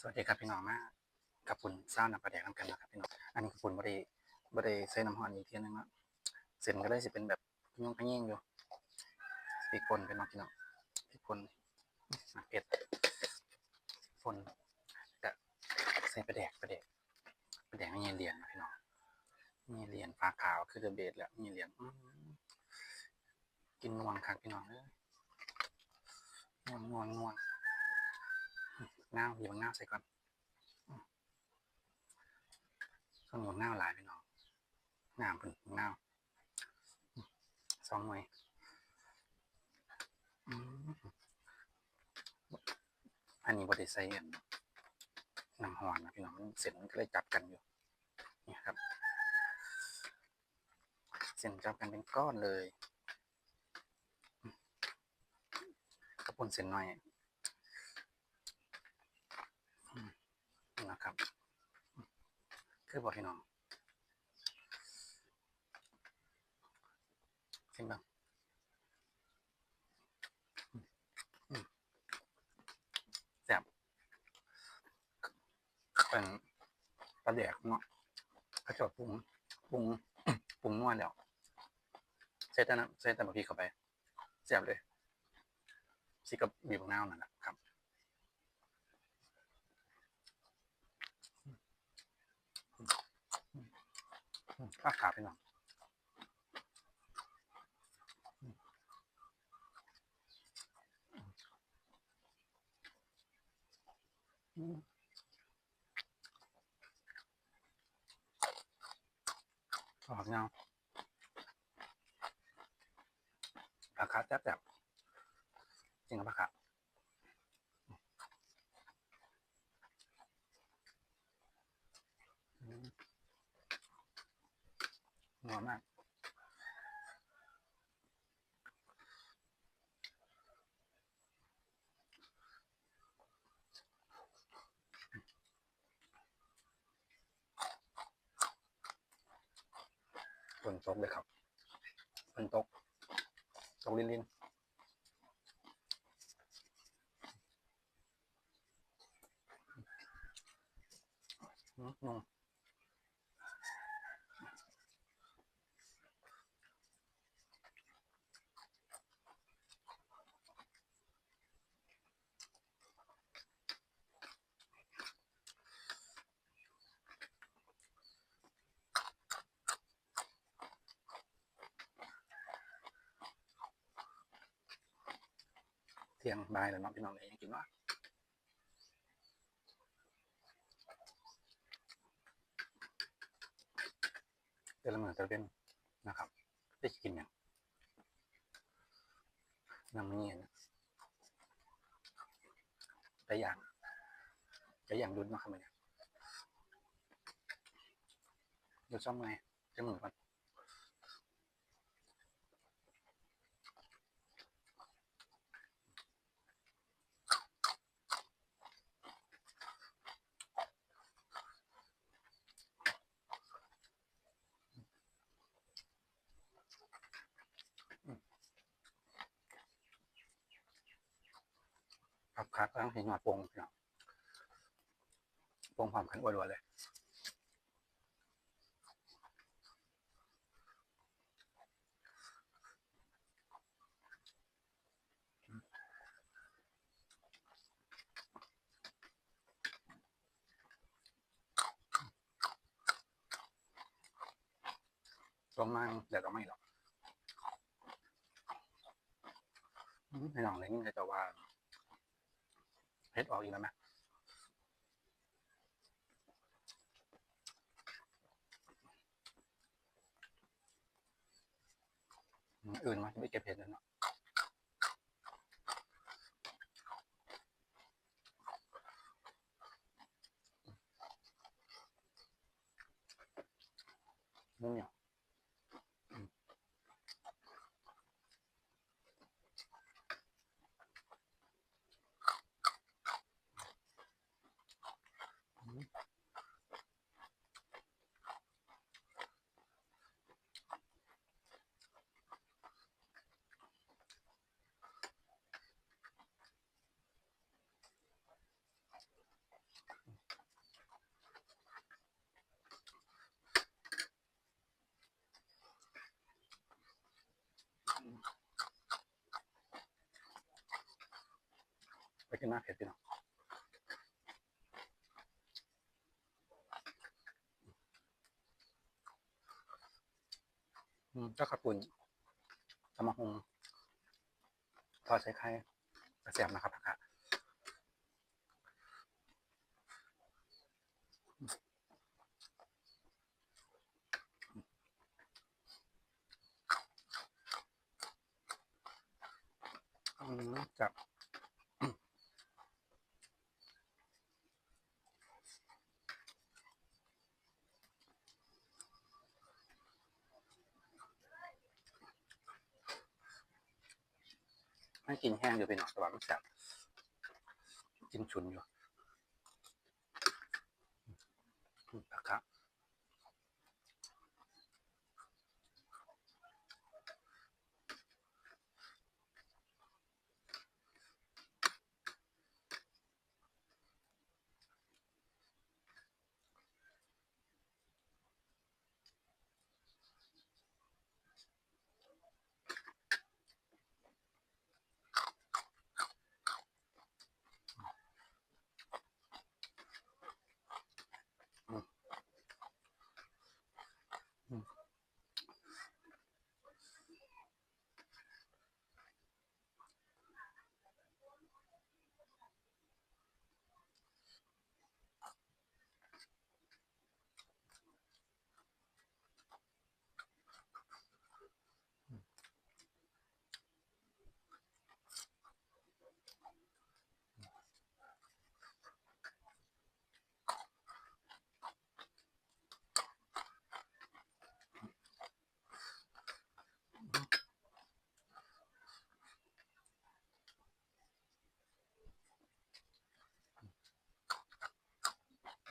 สวัสดีครับพี่น้องมากับปุ่นซ่าน้ำปลาแดกน้ำกันนะครับพี่น้องอันนี้คือปุ่นบริบริใส่น้ำหอนอีกทีนึงเนะเส้นก็ได้สิเป็นแบบยุ่งขยิ่งอยู่พริกป่นเป็นน้องพี่น้องพริกป่นหมักเผ็ดป่นกับใส่ปลาแดกปลาแดกปลาแดกไม่เงียเหรียญนะพี่น้องมีเหรียญฟ้าขาวคือเดอะเบสแหละมีเหรียญกินนวลครับพี่น้องเอ้ยนวลนวลนวล เงาหยิบเงาใส่ก่อนส่วนหมดเงาหลายพี่น้องงามเป็นเงาสองหน่วยอันนี้บริใส่อันน้ำหอนนะพี่น้องมันเส้นมันก็เลยจับกันอยู่นี่ครับ เส้นจับกันเป็นก้อนเลยกระปุนเส้นหน่อย นะครับ คือบอกพี่น้องขึ้นบ้างอืมแซ่บเป็นปลาแดกเนาะเขาจะปรุงปรุงปรุงนวดแล้วใส่แต่น้ำใส่แต่บะพริกเข้าไปแซ่บเลยสิกับบีบมะนานั่นแหละครับ ข้าขาไปหน่อยออกเงาราคาแซ่บๆจริงหรือเปล่าครับอืม นัวมากฝนตกเลยครับฝนตก ตกลินลินอืม ที่ยงบายแล้วเน้องพี่น้องเลยยังกินว่าเดี๋ยวละเมือจะเป็นนะครับได้กินอย่างน้ำเงี้ยนะไปอย่างไปอย่างดุนมาครับเนี่ยดูซ่อมไงจะมือก่น ครับต้องเห็นหนวดปงพี่น้องปงความขันอ้วนๆเลยต้มมันเดี๋ยวก็ไม่หรอกอืมพี่น้องเลยนี่จะว่า เผ็ดออกอีกแล้วไหมอื่นมาไม่เก็บเห็ดแล้วเนาะ ขึ้นมาเผ็ดพี่น้องอืมก็ขับปุ่นสมะฮงทอดใส่ไข่กระเสียมนะครับผักกาดอืมจับ มันกินแห้งอยู่พี่น้องแต่ว่ามันแซ่บกินชุนอยู่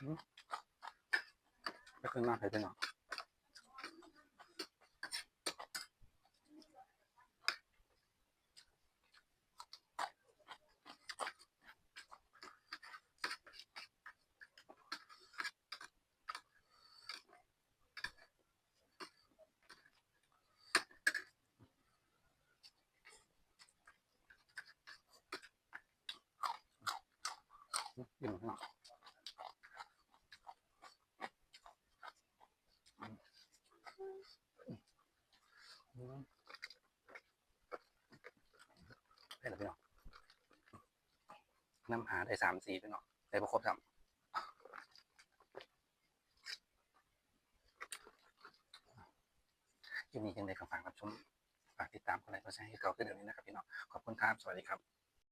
ก็ขึ้นมาเผ็ดไปหน่อยกินหน่อยอืมเผ็ดแล้วพี่น้อง น้ำหาได้สามสีพี่น้องได้ประครบสามยินดียังไงก็ฝากรับชมฝากติดตามกันเลยก็ใช้ให้เก่าขึ้นเดี๋ยวนี้นะครับพี่น้อง ขอบคุณครับ สวัสดีครับ